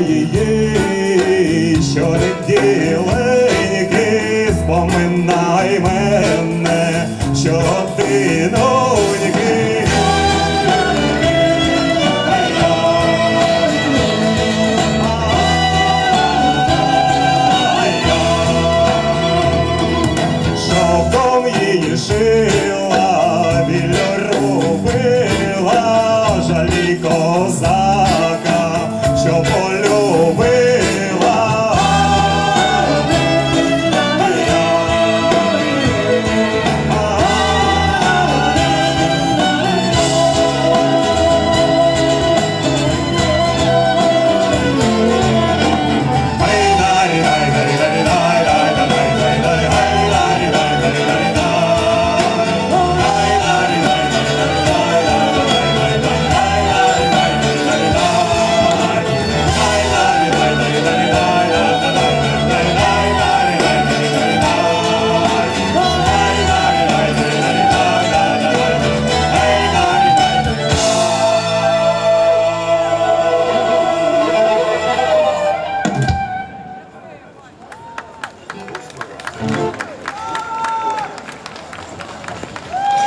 її щонеділеньки, споминай мене щодиноньки. Шовком її шила,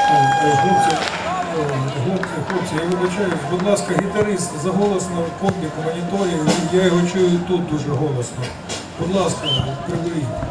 Хлопці, хлопці, хлопці, я вибачаюсь, будь ласка, гітарист заголосно в комбіку моніторів, я його чую тут дуже голосно. Будь ласка, приберіть.